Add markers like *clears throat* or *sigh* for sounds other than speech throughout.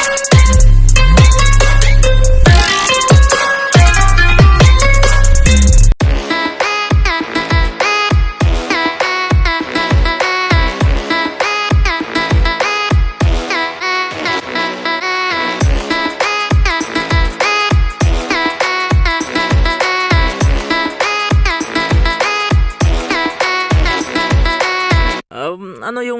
Yeah.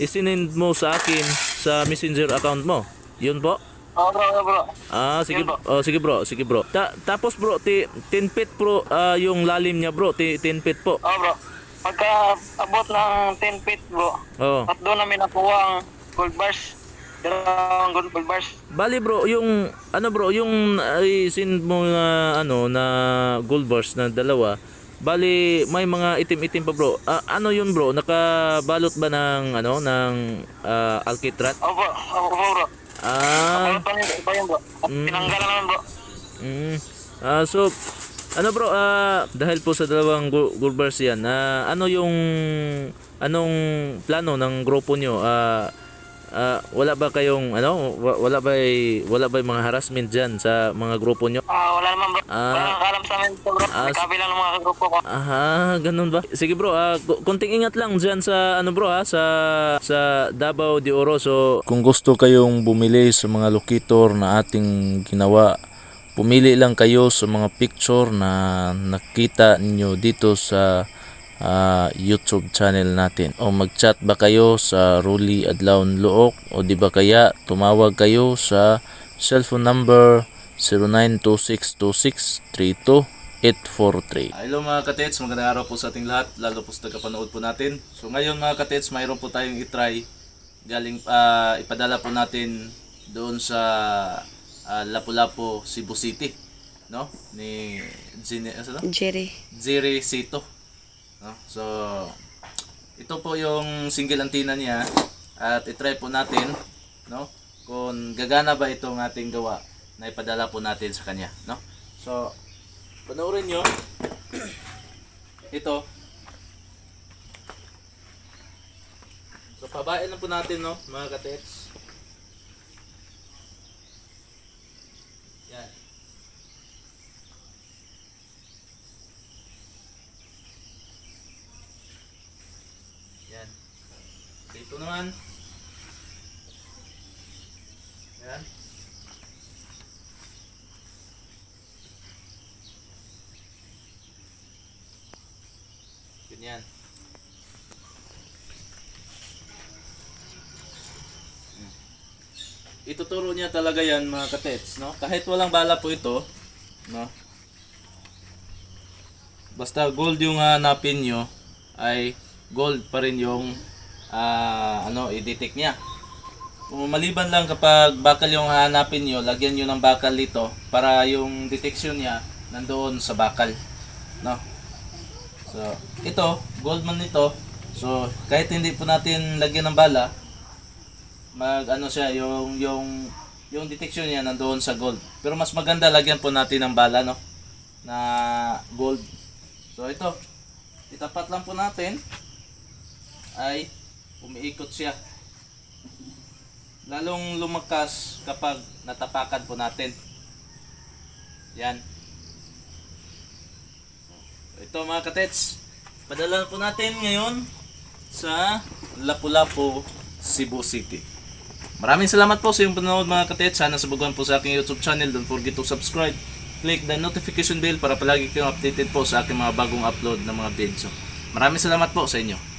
isinend mo sa akin sa messenger account mo. Yun po? Oo bro, bro. Ah, sige, Yun po. oh, sige bro, sige bro. Ta- tapos bro, ti- 10 feet bro, ah, yung lalim niya bro, ti- 10 feet po. Oo bro. Pagka abot ng 10 feet bro, Oh. at doon namin nakuha ang gold bars. Dalawang gold gold bars. Bali bro, yung ano bro, yung ay send mo na ano na gold bars na dalawa. Bali may mga itim-itim pa bro. Ah, ano yun bro? Nakabalot ba ng ano ng ah, alkitrat? Oo oo, bro. Ah, Ano pa yun, bro. Mm. tinanggalan naman bro. mm. Ah, so ano bro, ah, dahil po sa dalawang bars yan, ah, ano yung anong plano ng grupo nyo? Ah, ah, wala ba kayong ano, wa- wala ba wala ba mga harassment diyan sa mga grupo nyo? Ah, wala naman bro. Ah. Wala alam sa amin bro. Ah, May kabilang ng mga grupo ko. Aha, ganun ba? Sige bro, ah, ku- konting ingat lang diyan sa ano bro ha, sa sa Davao de Oro. So, kung gusto kayong bumili sa mga locator na ating ginawa, pumili lang kayo sa mga picture na nakita ninyo dito sa ah, YouTube channel natin. O mag-chat ba kayo sa Ruli Adlaw Luok o di ba kaya tumawag kayo sa cellphone number 09262632 843. Hello mga katets, magandang araw po sa ating lahat, lalo po sa tagapanood po natin. So ngayon mga katets, mayroon po tayong itry. Galing, ah, ipadala po natin doon sa ah, Lapu-Lapu, Cebu City. No? Ni Zine, ano? Jerry. Ziri Sito. No? So, ito po yung single antenna niya at itry po natin no? Kung gagana ba itong ating gawa na ipadala po natin sa kanya no? So panoorin nyo. *clears throat* Ito. So pabain na po natin no mga katets yan Yan. Dito naman. Yan. Ganyan. Ituturo niya talaga yan mga katets, no? Kahit walang bala po ito, no? Basta gold yung hanapin nyo, ay gold pa rin yung ah, ano, i-detect niya. Kung maliban lang kapag bakal yung hahanapin nyo, lagyan nyo ng bakal dito para yung detection niya nandoon sa bakal. No? So, ito, gold man nito. So, kahit hindi po natin lagyan ng bala, mag ano siya, yung yung yung detection niya nandoon sa gold. Pero mas maganda lagyan po natin ng bala, no? Na gold. So, ito, itapat lang po natin ay umiikot siya. Lalong lumakas kapag natapakan po natin. Yan. Ito mga katets, padala po natin ngayon sa Lapu-Lapu, Cebu City. Maraming salamat po sa iyong panonood mga katets. Sana subukan po sa aking YouTube channel. Don't forget to subscribe. Click the notification bell para palagi kayong updated po sa aking mga bagong upload ng mga video. Maraming salamat po sa inyo.